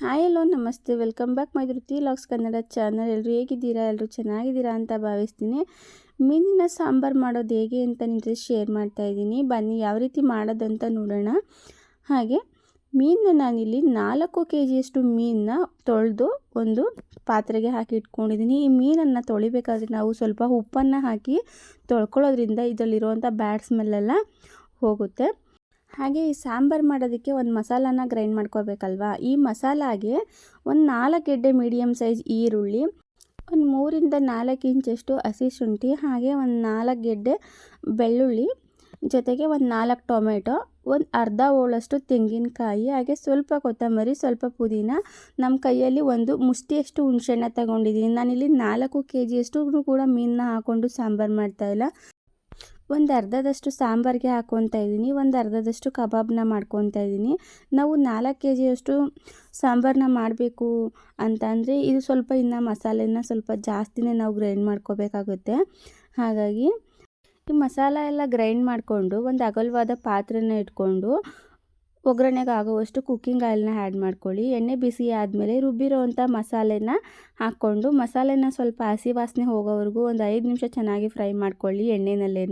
Hi hello, ನಮಸ್ತೆ. Welcome back ಮೈ Dhriti LOX Kannada channel. ಎಲ್ಲರೂ ಹೇಗಿದ್ದೀರಾ? ಎಲ್ಲರೂ ಚೆನ್ನಾಗಿದ್ದೀರಾ ಅಂತ ಭಾವಿಸ್ತೀನಿ. ಮೀನಿನ ಸಾಂಬಾರು ಮಾಡೋದು ಹೇಗೆ ಅಂತ ನಿಮ್ಮ ಶೇರ್ ಮಾಡ್ತಾ ಇದ್ದೀನಿ. ಬನ್ನಿ, ಯಾವ ರೀತಿ ಮಾಡೋದಂತ ನೋಡೋಣ. ಹಾಗೆ, ಮೀನನ್ನ ನಾನಿಲ್ಲಿ ನಾಲ್ಕು ಕೆ ಜಿಯಷ್ಟು ಮೀನನ್ನ ತೊಳೆದು ಒಂದು ಪಾತ್ರೆಗೆ ಹಾಕಿ ಇಟ್ಕೊಂಡಿದ್ದೀನಿ. ಈ ಮೀನನ್ನು ತೊಳಿಬೇಕಾದ್ರೆ ನಾವು ಸ್ವಲ್ಪ ಉಪ್ಪನ್ನು ಹಾಕಿ ತೊಳ್ಕೊಳ್ಳೋದ್ರಿಂದ ಇದರಲ್ಲಿರುವಂಥ ಬ್ಯಾಡ್ ಸ್ಮೆಲ್ಲೆಲ್ಲ ಹೋಗುತ್ತೆ. ಹಾಗೆ ಈ ಸಾಂಬಾರು ಮಾಡೋದಕ್ಕೆ ಒಂದು ಮಸಾಲಾನ ಗ್ರೈಂಡ್ ಮಾಡ್ಕೋಬೇಕಲ್ವಾ? ಈ ಮಸಾಲಾಗೆ ಒಂದು ನಾಲ್ಕು ಗೆಡ್ಡೆ ಮೀಡಿಯಮ್ ಸೈಜ್ ಈರುಳ್ಳಿ, ಒಂದು ಮೂರಿಂದ ನಾಲ್ಕು ಇಂಚಷ್ಟು ಹಸಿ ಶುಂಠಿ, ಹಾಗೆ ಒಂದು ನಾಲ್ಕು ಗೆಡ್ಡೆ ಬೆಳ್ಳುಳ್ಳಿ, ಜೊತೆಗೆ ಒಂದು ನಾಲ್ಕು ಟೊಮೆಟೊ, ಒಂದು ಅರ್ಧ ಹೋಳಷ್ಟು ತೆಂಗಿನಕಾಯಿ, ಹಾಗೆ ಸ್ವಲ್ಪ ಕೊತ್ತಂಬರಿ, ಸ್ವಲ್ಪ ಪುದೀನ. ನಮ್ಮ ಕೈಯಲ್ಲಿ ಒಂದು ಮುಷ್ಟಿಯಷ್ಟು ಹುಣಸೆಹಣ್ಣ ತಗೊಂಡಿದ್ದೀನಿ. ನಾನಿಲ್ಲಿ ನಾಲ್ಕು ಕೆ ಜಿಯಷ್ಟು ಕೂಡ ಮೀನನ್ನ ಹಾಕ್ಕೊಂಡು ಸಾಂಬಾರು ಮಾಡ್ತಾಯಿಲ್ಲ ಒಂದು ಅರ್ಧದಷ್ಟು ಸಾಂಬಾರಿಗೆ ಹಾಕ್ಕೊತಾ ಇದ್ದೀನಿ, ಒಂದು ಅರ್ಧದಷ್ಟು ಕಬಾಬ್ನ ಮಾಡ್ಕೊತಾ ಇದ್ದೀನಿ. ನಾವು ನಾಲ್ಕು ಕೆ ಜಿಯಷ್ಟು ಸಾಂಬಾರನ್ನ ಮಾಡಬೇಕು ಅಂತ ಇದು ಸ್ವಲ್ಪ ಇನ್ನು ಮಸಾಲೆನ ಸ್ವಲ್ಪ ಜಾಸ್ತಿನೇ ನಾವು ಗ್ರೈಂಡ್ ಮಾಡ್ಕೋಬೇಕಾಗುತ್ತೆ. ಹಾಗಾಗಿ ಈ ಮಸಾಲ ಎಲ್ಲ ಗ್ರೈಂಡ್ ಮಾಡಿಕೊಂಡು ಒಂದು ಅಗಲವಾದ ಪಾತ್ರೆನ ಇಟ್ಕೊಂಡು ಒಗ್ಗರಣೆಗೆ ಆಗುವಷ್ಟು ಕುಕ್ಕಿಂಗ್ ಆಯಿಲ್ನ ಆ್ಯಡ್ ಮಾಡ್ಕೊಳ್ಳಿ. ಎಣ್ಣೆ ಬಿಸಿ ಆದಮೇಲೆ ರುಬ್ಬಿರೋವಂಥ ಮಸಾಲೆನ ಹಾಕ್ಕೊಂಡು, ಮಸಾಲೆನ ಸ್ವಲ್ಪ ಹಸಿ ವಾಸನೆ ಹೋಗೋವರೆಗೂ ಒಂದು ಐದು ನಿಮಿಷ ಚೆನ್ನಾಗಿ ಫ್ರೈ ಮಾಡ್ಕೊಳ್ಳಿ ಎಣ್ಣೆನಲ್ಲೇ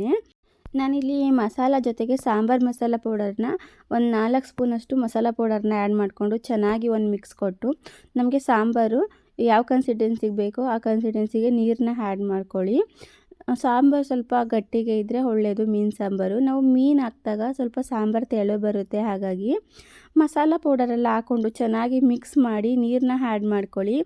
ನಾನಿಲ್ಲಿ ಮಸಾಲ ಜೊತೆಗೆ ಸಾಂಬಾರು ಮಸಾಲ ಪೌಡರ್ನ ಒಂದು ನಾಲ್ಕು ಸ್ಪೂನಷ್ಟು ಮಸಾಲ ಪೌಡರ್ನ ಆ್ಯಡ್ ಮಾಡಿಕೊಂಡು ಚೆನ್ನಾಗಿ ಒಂದು ಮಿಕ್ಸ್ ಕೊಟ್ಟು, ನಮಗೆ ಸಾಂಬಾರು ಯಾವ ಕನ್ಸಿಸ್ಟೆನ್ಸಿಗೆ ಬೇಕೋ ಆ ಕನ್ಸಿಸ್ಟೆನ್ಸಿಗೆ ನೀರನ್ನ ಆ್ಯಡ್ ಮಾಡ್ಕೊಳ್ಳಿ. ಸಾಂಬಾರು ಸ್ವಲ್ಪ ಗಟ್ಟಿಗೆ ಇದ್ದರೆ ಒಳ್ಳೆಯದು ಮೀನು ಸಾಂಬಾರು. ನಾವು ಮೀನು ಹಾಕಿದಾಗ ಸ್ವಲ್ಪ ಸಾಂಬಾರು ತೆಳು ಬರುತ್ತೆ, ಹಾಗಾಗಿ ಮಸಾಲ ಪೌಡರೆಲ್ಲ ಹಾಕ್ಕೊಂಡು ಚೆನ್ನಾಗಿ ಮಿಕ್ಸ್ ಮಾಡಿ ನೀರನ್ನ ಆ್ಯಡ್ ಮಾಡ್ಕೊಳ್ಳಿ.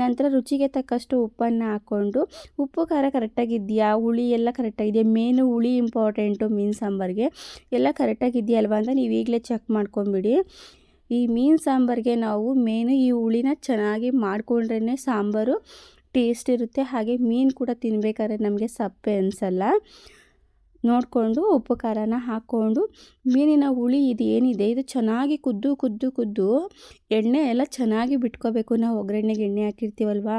ನಂತರ ರುಚಿಗೆ ತಕ್ಕಷ್ಟು ಉಪ್ಪನ್ನು ಹಾಕ್ಕೊಂಡು, ಉಪ್ಪು ಖಾರ ಕರೆಕ್ಟಾಗಿದೆಯಾ ಹುಳಿ ಎಲ್ಲ ಕರೆಕ್ಟಾಗಿದೆಯಾ ಮೇನು ಹುಳಿ ಇಂಪಾರ್ಟೆಂಟು ಮೀನು ಸಾಂಬಾರಿಗೆ ಎಲ್ಲ ಕರೆಕ್ಟಾಗಿದೆಯಲ್ವ ಅಂತ ನೀವು ಈಗಲೇ ಚೆಕ್ ಮಾಡ್ಕೊಂಬಿಡಿ. ಈ ಮೀನು ಸಾಂಬಾರಿಗೆ ನಾವು ಮೇನು ಈ ಹುಳಿನ ಚೆನ್ನಾಗಿ ಮಾಡಿಕೊಂಡ್ರೇ ಸಾಂಬಾರು ಟೇಸ್ಟ್ ಇರುತ್ತೆ. ಹಾಗೆ ಮೀನು ಕೂಡ ತಿನ್ಬೇಕಾದ್ರೆ ನಮಗೆ ಸಪ್ಪೆ ಅನಿಸಲ್ಲ. ನೋಡಿಕೊಂಡು ಉಪ್ಪು ಖಾರನ ಹಾಕ್ಕೊಂಡು ಮೀನಿನ ಹುಳಿ ಇದು ಏನಿದೆ, ಇದು ಚೆನ್ನಾಗಿ ಕುದ್ದು ಕುದ್ದು ಕುದ್ದು ಎಣ್ಣೆ ಎಲ್ಲ ಚೆನ್ನಾಗಿ ಬಿಟ್ಕೋಬೇಕು. ನಾವು ಒಗ್ಗರಣೆಗೆ ಎಣ್ಣೆ ಹಾಕಿರ್ತೀವಲ್ವಾ?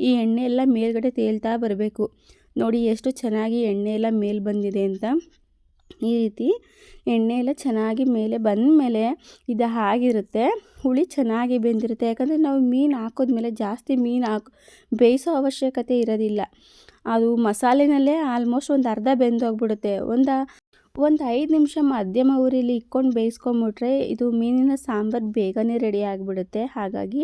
ಈ ಎಣ್ಣೆ ಎಲ್ಲ ಮೇಲ್ಗಡೆ ತೇಲ್ತಾ ಬರಬೇಕು. ನೋಡಿ ಎಷ್ಟು ಚೆನ್ನಾಗಿ ಎಣ್ಣೆ ಎಲ್ಲ ಮೇಲೆ ಬಂದಿದೆ ಅಂತ. ಈ ರೀತಿ ಎಣ್ಣೆ ಎಲ್ಲ ಚೆನ್ನಾಗಿ ಮೇಲೆ ಬಂದ ಮೇಲೆ ಇದು ಆಗಿರುತ್ತೆ ಹುಳಿ ಚೆನ್ನಾಗಿ ಬೆಂದಿರುತ್ತೆ. ಯಾಕಂದರೆ ನಾವು ಮೀನು ಹಾಕಿದ್ಮೇಲೆ ಜಾಸ್ತಿ ಮೀನು ಹಾಕಿ, ಬೇಯಿಸೋ ಅವಶ್ಯಕತೆ ಇರೋದಿಲ್ಲ. ಅದು ಮಸಾಲೆನಲ್ಲೇ ಆಲ್ಮೋಸ್ಟ್ ಒಂದು ಅರ್ಧ ಬೆಂದೋಗ್ಬಿಡುತ್ತೆ. ಒಂದು ಒಂದು ಐದು ನಿಮಿಷ ಮಧ್ಯಮ ಊರಿಲಿ ಇಕ್ಕೊಂಡು ಬೇಯಿಸ್ಕೊಂಬಿಟ್ರೆ ಇದು ಮೀನಿನ ಸಾಂಬಾರು ಬೇಗನೆ ರೆಡಿ ಆಗಿಬಿಡುತ್ತೆ. ಹಾಗಾಗಿ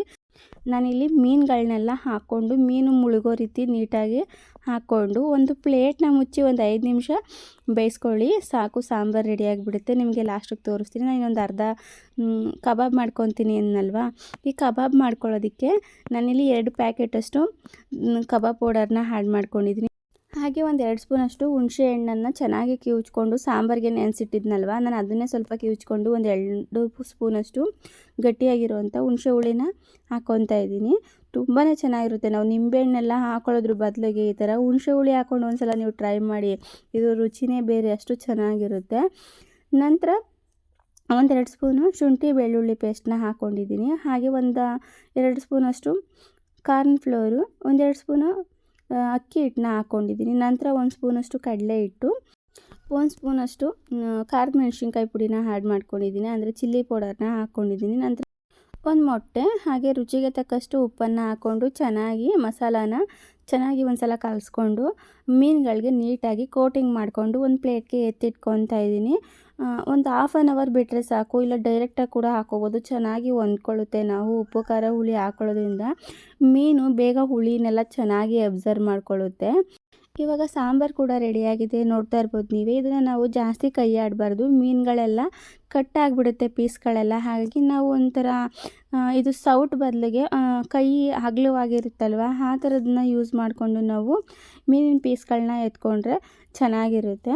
ನಾನಿಲ್ಲಿ ಮೀನುಗಳನ್ನೆಲ್ಲ ಹಾಕ್ಕೊಂಡು ಮೀನು ಮುಳುಗೋ ರೀತಿ ನೀಟಾಗಿ ಹಾಕ್ಕೊಂಡು ಒಂದು ಪ್ಲೇಟ್ನ ಮುಚ್ಚಿ ಒಂದು ಐದು ನಿಮಿಷ ಬೇಯಿಸ್ಕೊಳ್ಳಿ. ಸಾಕು, ಸಾಂಬಾರು ರೆಡಿ ಆಗಿಬಿಡುತ್ತೆ. ನಿಮಗೆ ಲಾಸ್ಟಿಗೆ ತೋರಿಸ್ತೀನಿ. ನಾನು ಇನ್ನೊಂದು ಅರ್ಧ ಕಬಾಬ್ ಮಾಡ್ಕೊತೀನಿ ಅನ್ನಲ್ವಾ? ಈ ಕಬಾಬ್ ಮಾಡ್ಕೊಳ್ಳೋದಕ್ಕೆ ನಾನಿಲ್ಲಿ ಎರಡು ಪ್ಯಾಕೆಟಷ್ಟು ಕಬಾಬ್ ಪೌಡರ್ನ ಆ್ಯಡ್ ಮಾಡ್ಕೊಂಡಿದ್ದೀನಿ ಹಾಗೆ ಒಂದು ಎರಡು ಸ್ಪೂನಷ್ಟು ಹುಣಸೆ ಹಣ್ಣನ್ನು ಚೆನ್ನಾಗಿ ಕಿವುಚ್ಕೊಂಡು ಸಾಂಬಾರಿಗೆ ನೆನೆಸಿಟ್ಟಿದ್ನಲ್ವ? ನಾನು ಅದನ್ನೇ ಸ್ವಲ್ಪ ಕಿವುಚ್ಕೊಂಡು ಒಂದು ಎರಡು ಸ್ಪೂನಷ್ಟು ಗಟ್ಟಿಯಾಗಿರುವಂಥ ಹುಣಸೆ ಹುಳಿನ ಹಾಕ್ಕೊತಾ ಇದ್ದೀನಿ. ತುಂಬಾ ಚೆನ್ನಾಗಿರುತ್ತೆ. ನಾವು ನಿಂಬೆಹಣ್ಣೆಲ್ಲ ಹಾಕೊಳ್ಳೋದ್ರ ಬದಲಿಗೆ ಈ ಥರ ಹುಣಸೆ ಹುಳಿ ಹಾಕ್ಕೊಂಡು ಒಂದ್ಸಲ ನೀವು ಟ್ರೈ ಮಾಡಿ, ಇದು ರುಚಿನೇ ಬೇರೆ, ಅಷ್ಟು ಚೆನ್ನಾಗಿರುತ್ತೆ. ನಂತರ ಒಂದೆರಡು ಸ್ಪೂನು ಶುಂಠಿ ಬೆಳ್ಳುಳ್ಳಿ ಪೇಸ್ಟ್ನ ಹಾಕ್ಕೊಂಡಿದ್ದೀನಿ ಹಾಗೆ ಒಂದು ಎರಡು ಸ್ಪೂನಷ್ಟು ಕಾರ್ನ್ ಫ್ಲೋರು ಒಂದೆರಡು ಸ್ಪೂನು ಅಕ್ಕಿ ಹಿಟ್ಟನ್ನ ಹಾಕ್ಕೊಂಡಿದ್ದೀನಿ ನಂತರ ಒಂದು ಸ್ಪೂನಷ್ಟು ಕಡಲೆ ಹಿಟ್ಟು, ಒಂದು ಸ್ಪೂನಷ್ಟು ಖಾರದ ಮೆಣಸಿನ್ಕಾಯಿ ಪುಡಿನ ಆ್ಯಡ್ ಮಾಡ್ಕೊಂಡಿದ್ದೀನಿ. ಅಂದರೆ ಚಿಲ್ಲಿ ಪೌಡರ್ನ ಹಾಕ್ಕೊಂಡಿದ್ದೀನಿ ನಂತರ ಒಂದು ಮೊಟ್ಟೆ, ಹಾಗೆ ರುಚಿಗೆ ತಕ್ಕಷ್ಟು ಉಪ್ಪನ್ನು ಹಾಕ್ಕೊಂಡು ಚೆನ್ನಾಗಿ ಮಸಾಲಾನ ಚೆನ್ನಾಗಿ ಒಂದು ಸಲ ಕಲಿಸ್ಕೊಂಡು ಮೀನುಗಳಿಗೆ ನೀಟಾಗಿ ಕೋಟಿಂಗ್ ಮಾಡಿಕೊಂಡು ಒಂದು ಪ್ಲೇಟ್ಗೆ ಎತ್ತಿಟ್ಕೊತಾ ಇದ್ದೀನಿ. ಒಂದು ಹಾಫ್ ಆನ್ ಅವರ್ ಬಿಟ್ಟರೆ ಸಾಕು, ಇಲ್ಲ ಡೈರೆಕ್ಟಾಗಿ ಕೂಡ ಹಾಕೋಬೋದು. ಚೆನ್ನಾಗಿ ಹೊಂದ್ಕೊಳ್ಳುತ್ತೆ ನಾವು, ಉಪ್ಪು, ಖಾರ, ಹುಳಿ ಹಾಕೊಳ್ಳೋದ್ರಿಂದ. ಮೀನು ಬೇಗ ಹುಳಿನೆಲ್ಲ ಚೆನ್ನಾಗಿ ಅಬ್ಸರ್ವ್ ಮಾಡ್ಕೊಳ್ಳುತ್ತೆ. ಇವಾಗ ಸಾಂಬಾರು ಕೂಡ ರೆಡಿಯಾಗಿದೆ ನೋಡ್ತಾ ಇರ್ಬೋದು ನೀವೇ. ಇದನ್ನು ನಾವು ಜಾಸ್ತಿ ಕೈ ಆಡಬಾರ್ದು ಮೀನುಗಳೆಲ್ಲ ಕಟ್ ಆಗಿಬಿಡುತ್ತೆ, ಪೀಸ್ಗಳೆಲ್ಲ. ಹಾಗಾಗಿ ನಾವು ಒಂಥರ ಇದು ಸೌಟ್ ಬದಲಿಗೆ ಕೈ ಅಗಲವಾಗಿರುತ್ತಲ್ವ ಆ ಥರದನ್ನ ಯೂಸ್ ಮಾಡಿಕೊಂಡು ನಾವು ಮೀನಿನ ಪೀಸ್ಗಳನ್ನ ಎತ್ಕೊಂಡ್ರೆ ಚೆನ್ನಾಗಿರುತ್ತೆ.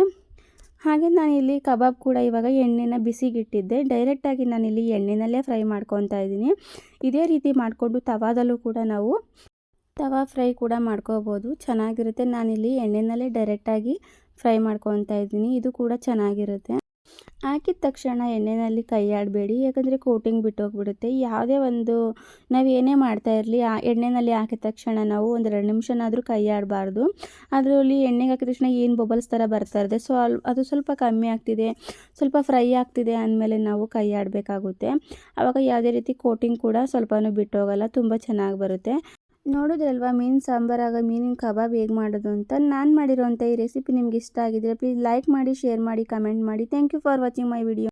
ಹಾಗೆ ನಾನಿಲ್ಲಿ ಕಬಾಬ್ ಕೂಡ ಇವಾಗ ಎಣ್ಣೆನ ಬಿಸಿಗಿಟ್ಟಿದ್ದೆ. ಡೈರೆಕ್ಟಾಗಿ ನಾನಿಲ್ಲಿ ಎಣ್ಣೆನಲ್ಲೇ ಫ್ರೈ ಮಾಡ್ಕೊತಾ ಇದ್ದೀನಿ. ಇದೇ ರೀತಿ ಮಾಡಿಕೊಂಡು ತವಾದಲ್ಲೂ ಕೂಡ ನಾವು ತವಾ ಫ್ರೈ ಕೂಡ ಮಾಡ್ಕೋಬೋದು. ಚೆನ್ನಾಗಿರುತ್ತೆ. ನಾನಿಲ್ಲಿ ಎಣ್ಣೆನಲ್ಲೇ ಡೈರೆಕ್ಟಾಗಿ ಫ್ರೈ ಮಾಡ್ಕೊತಾ ಇದ್ದೀನಿ. ಇದು ಕೂಡ ಚೆನ್ನಾಗಿರುತ್ತೆ. ಹಾಕಿದ ತಕ್ಷಣ ಎಣ್ಣೆಯಲ್ಲಿ ಕೈಯಾಡಬೇಡಿ, ಯಾಕಂದರೆ ಕೋಟಿಂಗ್ ಬಿಟ್ಟೋಗ್ಬಿಡುತ್ತೆ. ಯಾವುದೇ ಒಂದು ನಾವು ಏನೇ ಮಾಡ್ತಾ ಇರಲಿ, ಆ ಎಣ್ಣೆಯಲ್ಲಿ ಹಾಕಿದ ತಕ್ಷಣ ನಾವು ಒಂದು ಎರಡು ನಿಮಿಷನಾದರೂ ಕೈ ಆಡಬಾರ್ದು ಅದರಲ್ಲಿ ಎಣ್ಣೆಗೆ ಹಾಕಿದ ತಕ್ಷಣ ಏನು ಬಬಲ್ಸ್ ಥರ ಬರ್ತಾ ಇರುತ್ತೆ. ಸೊ ಅಲ್ಲಿ ಅದು ಸ್ವಲ್ಪ ಕಮ್ಮಿ ಆಗ್ತಿದೆ, ಸ್ವಲ್ಪ ಫ್ರೈ ಆಗ್ತಿದೆ ಅಂದಮೇಲೆ ನಾವು ಕೈ ಆಡಬೇಕಾಗುತ್ತೆ ಆವಾಗ ಯಾವುದೇ ರೀತಿ ಕೋಟಿಂಗ್ ಕೂಡ ಸ್ವಲ್ಪನೂ ಬಿಟ್ಟೋಗಲ್ಲ, ತುಂಬ ಚೆನ್ನಾಗಿ ಬರುತ್ತೆ. ನೋಡಿದ್ರಲ್ವಾ? ಮೀನು ಸಾಂಬಾರಾಗ ಮೀನಿನ ಕಬಾಬ್ ಹೇಗೆ ಮಾಡೋದು ಅಂತ. ನಾನು ಮಾಡಿರೋಂಥ ಈ ರೆಸಿಪಿ ನಿಮ್ಗೆ ಇಷ್ಟ ಆಗಿದ್ರೆ ಪ್ಲೀಸ್ ಲೈಕ್ ಮಾಡಿ ಶೇರ್ ಮಾಡಿ ಕಮೆಂಟ್ ಮಾಡಿ. Thank you for watching my video